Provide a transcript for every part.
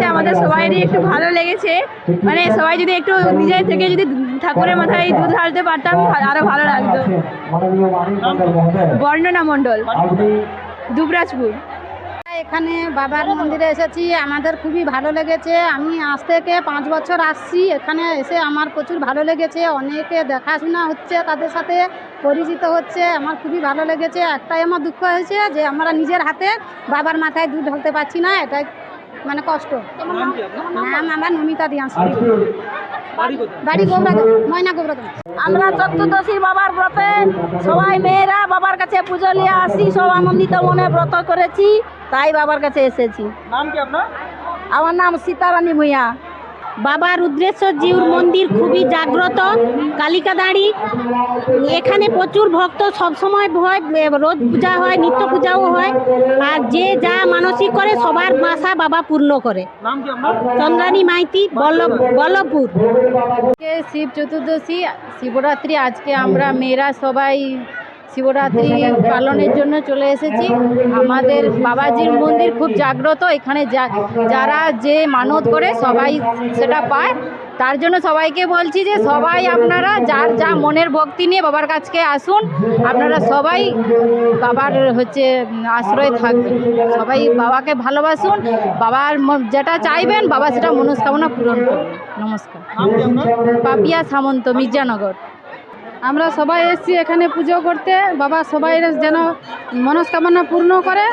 এসে আমাদের সবাইরই একটু ভালো লেগেছে। মানে সবাই যদি একটু নিজের থেকে যদি ঠাকুরের মাথায় দুধ ঢালতে পারতাম আরও ভালো লাগতো। বর্ণনা মণ্ডল, দুবরাজপুর। এখানে বাবার মন্দিরে এসেছি, আমাদের খুবই ভালো লেগেছে। আমি আজ থেকে পাঁচ বছর আসছি, এখানে এসে আমার প্রচুর ভালো লেগেছে। অনেকে দেখাশোনা হচ্ছে তাদের সাথে, পরিচিত হচ্ছে, আমার খুবই ভালো লেগেছে। একটাই আমার দুঃখ হয়েছে যে আমরা নিজের হাতে বাবার মাথায় দুধ ঢালতে পারছি না, এটাই মানে কষ্ট। নাম আমার নমিতা দিয়াস বাড়ি গোবরা ময়না গোবরা আমরা চতুর্দশীর বাবার ব্রতে সবাই মেয়েরা বাবার কাছে পুজো নিয়ে আসি সব আনন্দিত মনে ব্রত করেছি তাই বাবার কাছে এসেছি। নাম কি আপনার? আমার নাম সীতারানী ভূঁইয়া। বাবা রুদ্রেশ্বর জিউর মন্দির খুবই জাগ্রত কালিকাদাড়ি। এখানে প্রচুর ভক্ত সবসময় হয় রোজ পূজা হয় নিত্য পূজাও হয়। আর যে যা মানসিক করে সবার আশা বাবা পূর্ণ করে। নাম চন্দ্রানী মাইতি বল্লভ বল্লভপুর। শিব চতুর্দশী শিবরাত্রি আজকে আমরা মেয়েরা সবাই শিবরাত্রি পালনের জন্য চলে এসেছি। আমাদের বাবাজির মন্দির খুব জাগ্রত। এখানে যারা যে মানত করে সবাই সেটা পায়। তার জন্য সবাইকে বলছি যে সবাই আপনারা যার যা মনের ভক্তি নিয়ে বাবার কাছকে আসুন, আপনারা সবাই বাবার হচ্ছে আশ্রয় থাকবেন। সবাই বাবাকে ভালোবাসুন। বাবার যেটা চাইবেন, বাবা সেটা মনস্কামনা পূরণ করবেন নমস্কার। নাম পাপিয়া সামন্ত, মির্জানগর। আমরা সবাই এসেছি এখানে পুজো করতে। বাবা সবাই যেন মনস্কামনা পূর্ণ করে।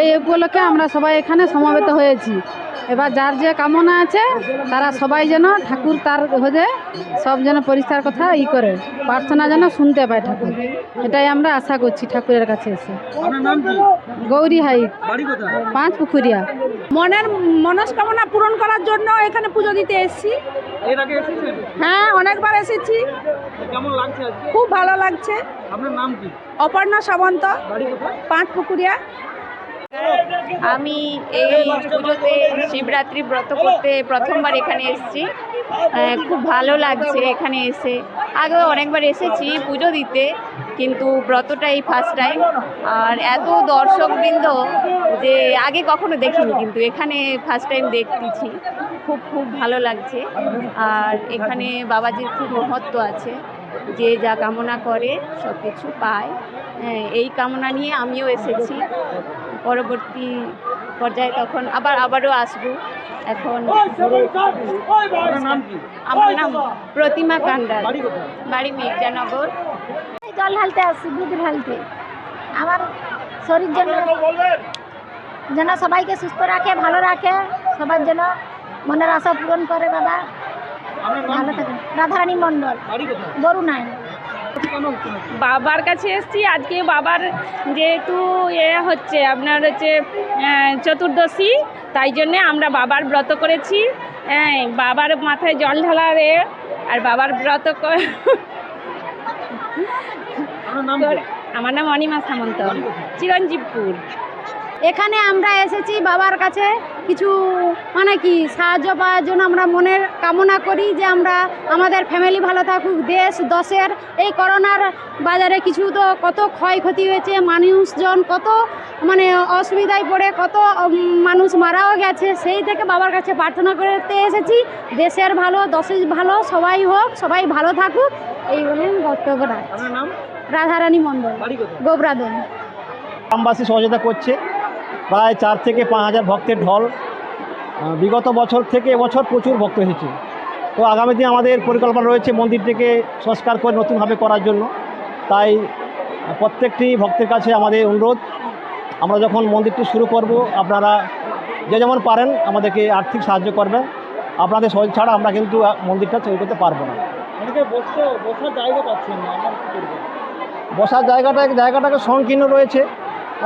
এই উপলক্ষে আমরা সবাই এখানে সমবেত হয়েছি। এবার যার যে কামনা আছে তারা সবাই যেন ঠাকুর তার হয়ে সব যেন পরিষ্কার কথা ই করে প্রার্থনা যেন শুনতে পায় ঠাকুর। এটাই আমরা আশা করছি ঠাকুরের কাছে এসে। আপনার নাম কি? গৌরী হাইট কোথায়? পাঁচ পুকুরিয়া। মনের মনস্কামনা পূরণ করার জন্য এখানে পুজো দিতে এসেছি। এর আগে এসেছেন? হ্যাঁ অনেকবার এসেছি। কেমন লাগছে আজকে? খুব ভালো লাগছে। আপনার নাম কি? অপর্ণা সামন্ত। পাঁচ পুকুরিয়া। আমি এই পুজোতে শিবরাত্রি ব্রত করতে প্রথমবার এখানে এসেছি। খুব ভালো লাগছে এখানে এসে। আগেও অনেকবার এসেছি পুজো দিতে, কিন্তু ব্রতটা এই ফার্স্ট টাইম আর এত দর্শকবৃন্দ যে আগে কখনো দেখিনি, কিন্তু এখানে ফার্স্ট টাইম দেখতেছি। খুব খুব ভালো লাগছে। আর এখানে বাবাজির খুব মহত্ব আছে। যে যা কামনা করে সব কিছু পায়। এই কামনা নিয়ে আমিও এসেছি। পরবর্তী পর্যায়ে তখন আবার আবারও আসব। এখন আপনার নাম কি? আমার নাম প্রতিমা কান্ডাল বাড়ি কোথায়? বাড়ি মির্জানগর জল ঢালতে আসছি দুধ ঢালতে আমার শরীর যেন যেন সবাইকে সুস্থ রাখে ভালো রাখে সবার যেন মনের আশা পূরণ করে বাবা। ভালো থাকে রাধারানী মণ্ডল। বাড়ি কোথায়? বরু নাই বাবার কাছে এসেছি আজকে বাবার যেহেতু এ হচ্ছে আপনার হচ্ছে চতুর্দশী তাই জন্যে আমরা বাবার ব্রত করেছি। হ্যাঁ বাবার মাথায় জল ঢালার এ আর বাবার ব্রত আমার নাম অনিমা সামন্ত। চিরঞ্জীবপুর। এখানে আমরা এসেছি বাবার কাছে। কিছু মানে কি সাহায্য পাওয়ার জন্য আমরা মনের কামনা করি যে আমরা আমাদের ফ্যামিলি ভালো থাকুক দেশ দশের। এই করোনার বাজারে কিছু তো কত ক্ষয়ক্ষতি হয়েছে মানুষজন কত মানে অসুবিধায় পড়ে কত মানুষ মারাও গেছে। সেই থেকে বাবার কাছে প্রার্থনা করতে এসেছি দেশের ভালো দশের ভালো সবাই হোক সবাই ভালো থাকুক। এই বলে আমি বক্তব্য রাখছি। নাম? রাধারানী মণ্ডল বাড়ি গোবরাদন। গ্রামবাসী সহযোগিতা করছে। প্রায় চার থেকে পাঁচ হাজার ভক্তের ঢল বিগত বছর থেকে এবছর প্রচুর ভক্ত এসেছে। তো আগামী দিন আমাদের পরিকল্পনা রয়েছে মন্দিরটিকে সংস্কার করে নতুনভাবে করার জন্য। তাই প্রত্যেকটি ভক্তের কাছে আমাদের অনুরোধ আমরা যখন মন্দিরটি শুরু করব আপনারা যে যেমন পারেন আমাদেরকে আর্থিক সাহায্য করবেন। আপনাদের সহজ ছাড়া আমরা কিন্তু মন্দিরটা তৈরি করতে পারব না। বসার জায়গা পাচ্ছেন না বসার জায়গাটা জায়গাটাকে সংকীর্ণ রয়েছে।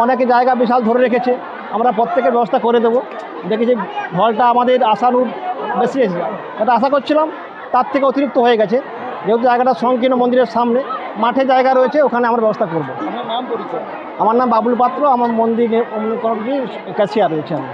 অনেকে জায়গা বিশাল ধরে রেখেছে। আমরা প্রত্যেকের ব্যবস্থা করে দেবো। দেখেছি ফলটা আমাদের আশানুর বেশি এসে এটা আশা করছিলাম তার থেকে অতিরিক্ত হয়ে গেছে। যেহেতু জায়গাটা সংকীর্ণ মন্দিরের সামনে মাঠে জায়গা রয়েছে ওখানে আমরা ব্যবস্থা করব। আপনার নাম পরিচয়? আমার নাম বাবুল পাত্র আমার মন্দির ক্যাশিয়ার রয়েছে আমি